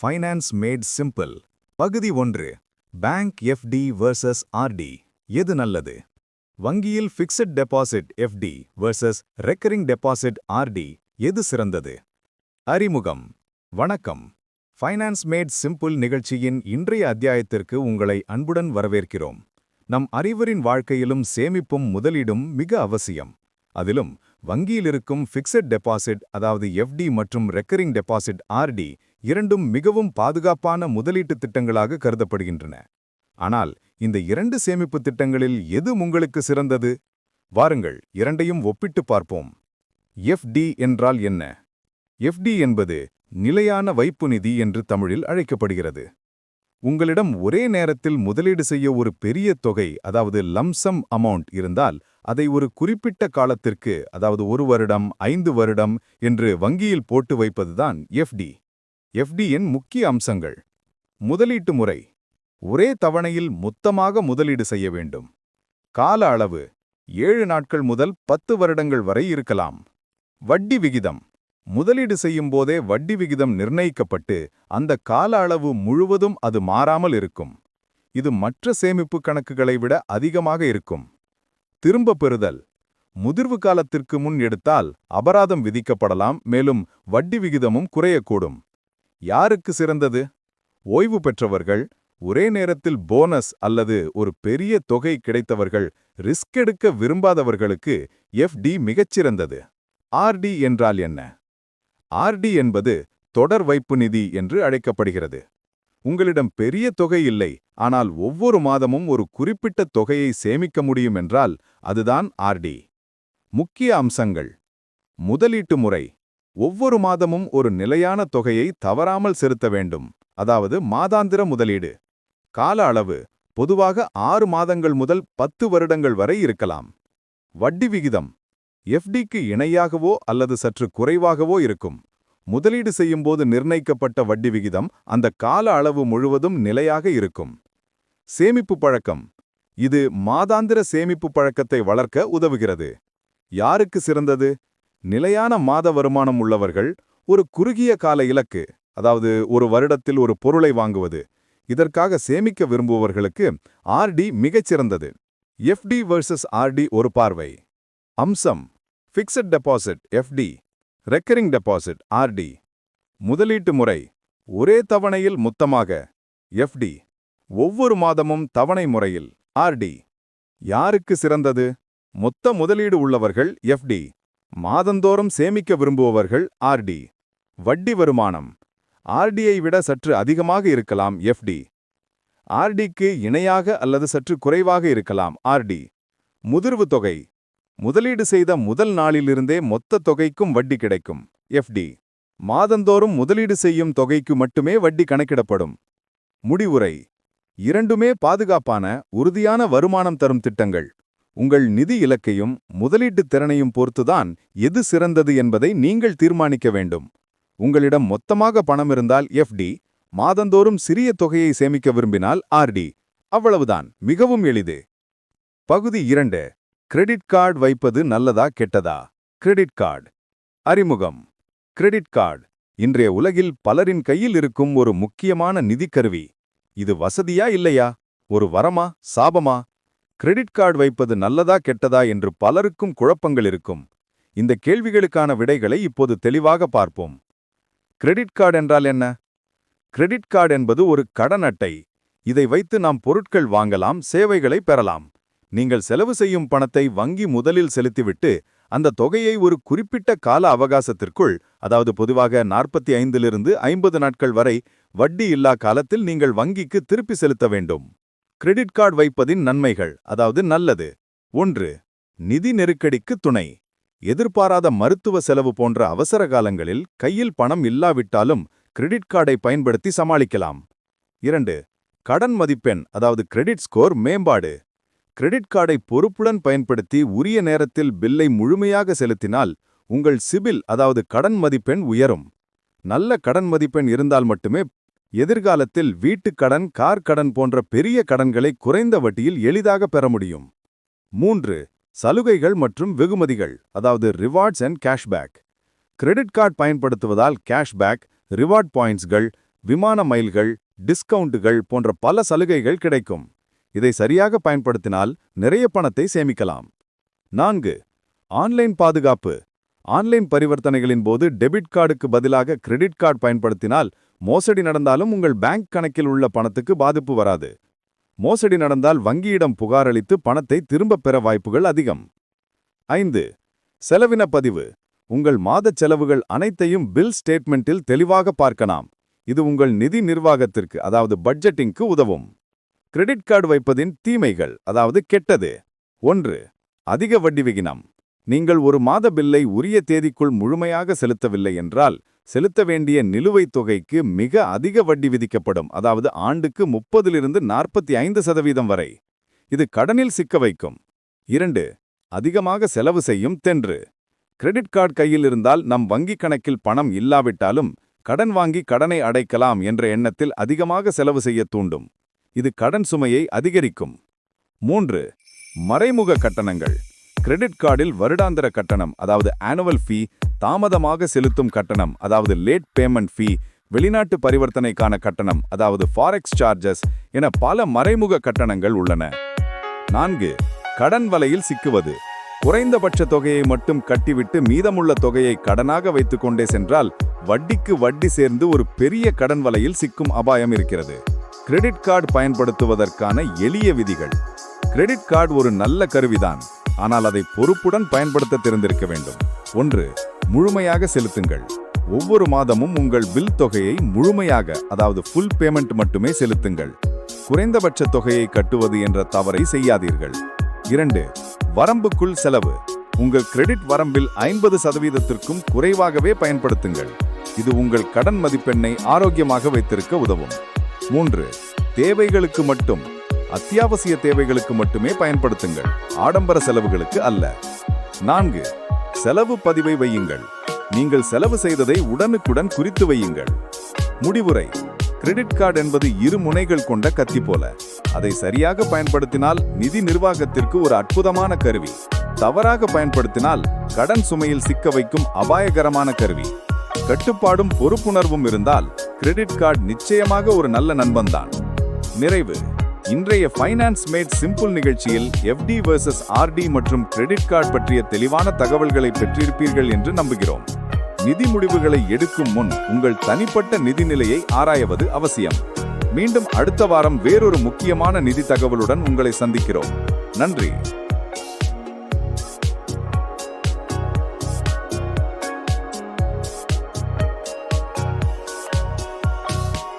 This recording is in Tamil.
ஃபைனான்ஸ் மேட் சிம்பிள் பகுதி ஒன்று. பேங்க் எஃப்டி வர்சஸ் ஆர்டி எது நல்லது? வங்கியில் fixed deposit FD versus recurring deposit RD எது சிறந்தது? அறிமுகம். வணக்கம். ஃபைனான்ஸ் மேட் சிம்பிள் நிகழ்ச்சியின் இன்றைய அத்தியாயத்திற்கு உங்களை அன்புடன் வரவேற்கிறோம். நம் அறிவரின் வாழ்க்கையிலும் சேமிப்பும் முதலீடும் மிக அவசியம். அதிலும் வங்கியில் இருக்கும் ஃபிக்ஸட் டெபாசிட் அதாவது எஃப்டி மற்றும் ரெக்கரிங் டெபாசிட் ஆர்டி இரண்டும் மிகவும் பாதுகாப்பான முதலீட்டு திட்டங்களாக கருதப்படுகின்றன. ஆனால் இந்த இரண்டு சேமிப்பு திட்டங்களில் எது உங்களுக்கு சிறந்தது? வாருங்கள் இரண்டையும் ஒப்பிட்டு பார்ப்போம். எஃப்டி என்றால் என்ன? எஃப்டி என்பது நிலையான வைப்பு நிதி என்று தமிழில் அழைக்கப்படுகிறது. உங்களிடம் ஒரே நேரத்தில் முதலீடு செய்ய ஒரு பெரிய தொகை அதாவது லம்சம் அமௌண்ட் இருந்தால் அதை ஒரு குறிப்பிட்ட காலத்திற்கு அதாவது ஒரு வருடம் ஐந்து வருடம் என்று வங்கியில் போட்டு வைப்பதுதான் எஃப்டி எஃப்டியின் முக்கிய அம்சங்கள். முதலீட்டு முறை. ஒரே தவணையில் மொத்தமாக முதலீடு செய்ய வேண்டும். கால அளவு. ஏழு நாட்கள் முதல் பத்து வருடங்கள் வரை இருக்கலாம். வட்டி விகிதம். முதலீடு செய்யும் போதே வட்டி விகிதம் நிர்ணயிக்கப்பட்டு அந்த கால அளவு முழுவதும் அது மாறாமல் இருக்கும். இது மற்ற சேமிப்பு கணக்குகளை விட அதிகமாக இருக்கும். திரும்ப பெறுதல். முதிர்வு காலத்திற்கு முன் எடுத்தால் அபராதம் விதிக்கப்படலாம் மேலும் வட்டி விகிதமும் குறையக்கூடும். யாருக்கு சிறந்தது? ஓய்வு பெற்றவர்கள் ஒரே நேரத்தில் போனஸ் அல்லது ஒரு பெரிய தொகை கிடைத்தவர்கள் ரிஸ்க் எடுக்க விரும்பாதவர்களுக்கு எஃப்டி மிகச்சிறந்தது ஆர்டி என்றால் என்ன? ஆர்டி என்பது தொடர் வைப்பு நிதி என்று அழைக்கப்படுகிறது. உங்களிடம் பெரிய தொகை இல்லை ஆனால் ஒவ்வொரு மாதமும் ஒரு குறிப்பிட்ட தொகையை சேமிக்க முடியும் என்றால் அதுதான் ஆர்டி முக்கிய அம்சங்கள். முதலீட்டு முறை. ஒவ்வொரு மாதமும் ஒரு நிலையான தொகையை தவறாமல் செலுத்த வேண்டும். அதாவது மாதாந்திர முதலீடு. கால அளவு பொதுவாக ஆறு மாதங்கள் முதல் பத்து வருடங்கள் வரை இருக்கலாம். வட்டி விகிதம் எஃப்டிக்கு இணையாகவோ அல்லது சற்று குறைவாகவோ இருக்கும். முதலீடு செய்யும்போது நிர்ணயிக்கப்பட்ட வட்டி விகிதம் அந்த கால அளவு முழுவதும் நிலையாக இருக்கும். சேமிப்பு பழக்கம். இது மாதாந்திர சேமிப்பு பழக்கத்தை வளர்க்க உதவுகிறது. யாருக்கு சிறந்தது? நிலையான மாத வருமானம் உள்ளவர்கள் ஒரு குறுகிய கால இலக்கு அதாவது ஒரு வருடத்தில் ஒரு பொருளை வாங்குவது இதற்காக சேமிக்க விரும்புபவர்களுக்கு ஆர்டி மிகச்சிறந்தது எஃப்டி வர்சஸ் ஆர்டி ஒரு பார்வை. அம்சம் fixed deposit FD recurring deposit RD முதலீட்டு முறை ஒரே தவணையில் மொத்தமாக எஃப்டி ஒவ்வொரு மாதமும் தவணை முறையில் ஆர்டி யாருக்கு சிறந்தது? மொத்த முதலீடு உள்ளவர்கள் எஃப்டி மாதந்தோறும் சேமிக்க விரும்புபவர்கள் ஆர்டி வட்டி வருமானம். ஆர்டியை விட சற்று அதிகமாக இருக்கலாம் எஃப்டி ஆர்டிக்கு இணையாக அல்லது சற்று குறைவாக இருக்கலாம் ஆர்டி முதிர்வு தொகை. முதலீடு செய்த முதல் நாளிலிருந்தே மொத்த தொகைக்கும் வட்டி கிடைக்கும் எஃப்டி மாதந்தோறும் முதலீடு செய்யும் தொகைக்கு மட்டுமே வட்டி கணக்கிடப்படும். முடிவுரை. இரண்டுமே பாதுகாப்பான உறுதியான வருமானம் தரும் திட்டங்கள். உங்கள் நிதி இலக்கையும் முதலீட்டு திறனையும் பொறுத்துதான் எது சிறந்தது என்பதை நீங்கள் தீர்மானிக்க வேண்டும். உங்களிடம் மொத்தமாக பணம் இருந்தால் எஃப்டி மாதந்தோறும் சிறிய தொகையை சேமிக்க விரும்பினால் ஆர்டி அவ்வளவுதான் மிகவும் எளிது. பகுதி இரண்டு கிரெடிட் கார்டு வைப்பது நல்லதா கெட்டதா? Credit card. அறிமுகம். Credit card. இன்றைய உலகில் பலரின் கையில் இருக்கும் ஒரு முக்கியமான நிதிக்கருவி. இது வசதியா இல்லையா? ஒரு வரமா சாபமா? கிரெடிட் கார்டு வைப்பது நல்லதா கெட்டதா என்று பலருக்கும் குழப்பங்கள் இருக்கும். இந்த கேள்விகளுக்கான விடைகளை இப்போது தெளிவாக பார்ப்போம். கிரெடிட் கார்டு என்றால் என்ன? கிரெடிட் கார்டு என்பது ஒரு கடன் அட்டை. இதை வைத்து நாம் பொருட்கள் வாங்கலாம் சேவைகளை பெறலாம். நீங்கள் செலவு செய்யும் பணத்தை வங்கி முதலில் செலுத்திவிட்டு அந்த தொகையை ஒரு குறிப்பிட்ட கால அவகாசத்திற்குள் அதாவது பொதுவாக நாற்பத்தி ஐந்திலிருந்து ஐம்பது நாட்கள் வரை வட்டி இல்லா காலத்தில் நீங்கள் வங்கிக்கு திருப்பி செலுத்த வேண்டும். கிரெடிட் கார்டு வைப்பதின் நன்மைகள் அதாவது நல்லது. ஒன்று நிதி நெருக்கடிக்கு துணை. எதிர்பாராத மருத்துவ செலவு போன்ற அவசர காலங்களில் கையில் பணம் இல்லாவிட்டாலும் கிரெடிட் கார்டை பயன்படுத்தி சமாளிக்கலாம். இரண்டு கடன் மதிப்பெண் அதாவது கிரெடிட் ஸ்கோர் மேம்பாடு. கிரெடிட் கார்டை பொறுப்புடன் பயன்படுத்தி உரிய நேரத்தில் பில்லை முழுமையாக செலுத்தினால் உங்கள் சிபில் அதாவது கடன் மதிப்பெண் உயரும். நல்ல கடன் மதிப்பெண் இருந்தால் மட்டுமே எதிர்காலத்தில் வீட்டுக் கடன் கார் கடன் போன்ற பெரிய கடன்களை குறைந்த வட்டியில் எளிதாக பெற முடியும். மூன்று சலுகைகள் மற்றும் வெகுமதிகள் அதாவது rewards and cashback credit card பயன்படுத்துவதால் கேஷ்பேக் ரிவார்ட் பாயிண்ட்ஸ்கள் விமான மைல்கள் டிஸ்கவுண்டுகள் போன்ற பல சலுகைகள் கிடைக்கும். இதை சரியாக பயன்படுத்தினால் நிறைய பணத்தை சேமிக்கலாம். நான்கு ஆன்லைன் பாதுகாப்பு. ஆன்லைன் பரிவர்த்தனைகளின் போது டெபிட் கார்டுக்கு பதிலாக கிரெடிட் கார்டு பயன்படுத்தினால் மோசடி நடந்தாலும் உங்கள் பேங்க் கணக்கில் உள்ள பணத்துக்கு பாதிப்பு வராது. மோசடி நடந்தால் வங்கியிடம் புகாரளித்து பணத்தை திரும்பப் பெற வாய்ப்புகள் அதிகம். ஐந்து. செலவின பதிவு. உங்கள் மாதச் செலவுகள் அனைத்தையும் பில் ஸ்டேட்மெண்ட்டில் தெளிவாக பார்க்கலாம். இது உங்கள் நிதி நிர்வாகத்திற்கு அதாவது பட்ஜெட்டிங்க்கு உதவும். கிரெடிட் கார்டு வைப்பதின் தீமைகள் அதாவது கெட்டது. ஒன்று. அதிக வட்டி விகினம் நீங்கள் ஒரு மாத பில்லை உரிய தேதிக்குள் முழுமையாக செலுத்தவில்லை என்றால் செலுத்த வேண்டிய நிலுவைத் தொகைக்கு மிக அதிக வட்டி விதிக்கப்படும் அதாவது ஆண்டுக்கு முப்பதிலிருந்து நாற்பத்தி ஐந்து சதவீதம் வரை. இது கடனில் சிக்க வைக்கும். இரண்டு அதிகமாக செலவு செய்யும் தென்று. கிரெடிட் கார்டு கையில் இருந்தால் நம் வங்கிக் கணக்கில் பணம் இல்லாவிட்டாலும் கடன் வாங்கி கடனை அடைக்கலாம் என்ற எண்ணத்தில் அதிகமாக செலவு செய்ய தூண்டும். இது கடன் சுமையை அதிகரிக்கும். மூன்று மறைமுக கட்டணங்கள். கிரெடிட் கார்டில் வருடாந்திர கட்டணம் அதாவது ஆனுவல் ஃபீ தாமதமாக செலுத்தும் கட்டணம் அதாவது லேட் பேமெண்ட் ஃபீ வெளிநாட்டு பரிவர்த்தனைக்கான கட்டணம் அதாவது ஃபாரெக்ஸ் சார்ஜஸ் என பல மறைமுக கட்டணங்கள் உள்ளன. நான்கு கடன் வலையில் சிக்குவது. குறைந்தபட்ச தொகையை மட்டும் கட்டிவிட்டு மீதமுள்ள தொகையை கடனாக வைத்துக்கொண்டே சென்றால் வட்டிக்கு வட்டி சேர்ந்து ஒரு பெரிய கடன் வலையில் சிக்கும் அபாயம் இருக்கிறது. கிரெடிட் கார்டு பயன்படுத்துவதற்கான எளிய விதிகள். கிரெடிட் கார்டு ஒரு நல்ல கருவிதான். ஆனால் அதை பொறுப்புடன் பயன்படுத்த தெரிந்திருக்க வேண்டும். ஒன்று முழுமையாக செலுத்துங்கள். ஒவ்வொரு மாதமும் உங்கள் பில் தொகையை முழுமையாக அதாவது ஃபுல் பேமெண்ட் மட்டுமே செலுத்துங்கள். குறைந்தபட்ச தொகையை கட்டுவது என்ற தவறை செய்யாதீர்கள். இரண்டு வரம்புக்குள் செலவு. உங்கள் கிரெடிட் வரம்பில் ஐம்பது சதவீதத்திற்கும் குறைவாகவே பயன்படுத்துங்கள். இது உங்கள் கடன் மதிப்பெண்ணை ஆரோக்கியமாக வைத்திருக்க உதவும். மூன்று தேவைகளுக்கு மட்டும் அத்தியாவசிய தேவைகளுக்கு மட்டுமே பயன்படுத்துங்கள். ஆடம்பர செலவுகளுக்கு அல்ல. நான்கு செலவு பதிவை வையுங்கள். நீங்கள் செலவு செய்ததை உடனுக்குடன் குறித்து வையுங்கள். முடிவுரை கிரெடிட் கார்டு என்பது இரு முனைகள் கொண்ட கத்தி போல. அதை சரியாக பயன்படுத்தினால் நிதி நிர்வாகத்திற்கு ஒரு அற்புதமான கருவி. தவறாக பயன்படுத்தினால் கடன் சுமையில் சிக்க வைக்கும் அபாயகரமான கருவி. கட்டுப்பாடும் பொறுப்புணர்வும் இருந்தால் கிரெடிட் கார்டு நிச்சயமாக ஒரு நல்ல நண்பன்தான். நிறைவு இன்றைய ஃபைனான்ஸ் மேட் சிம்பிள் நிகழ்ச்சியில் எஃப்டி வர்சஸ் ஆர்டி மற்றும் கிரெடிட் கார்டு பற்றிய தெளிவான தகவல்களை பெற்றிருப்பீர்கள் என்று நம்புகிறோம். நிதி முடிவுகளை எடுக்கும் முன் உங்கள் தனிப்பட்ட நிதி நிலையை ஆராயவது அவசியம். மீண்டும் அடுத்த வாரம் வேறொரு முக்கியமான நிதி தகவலுடன் உங்களை சந்திக்கிறோம். நன்றி.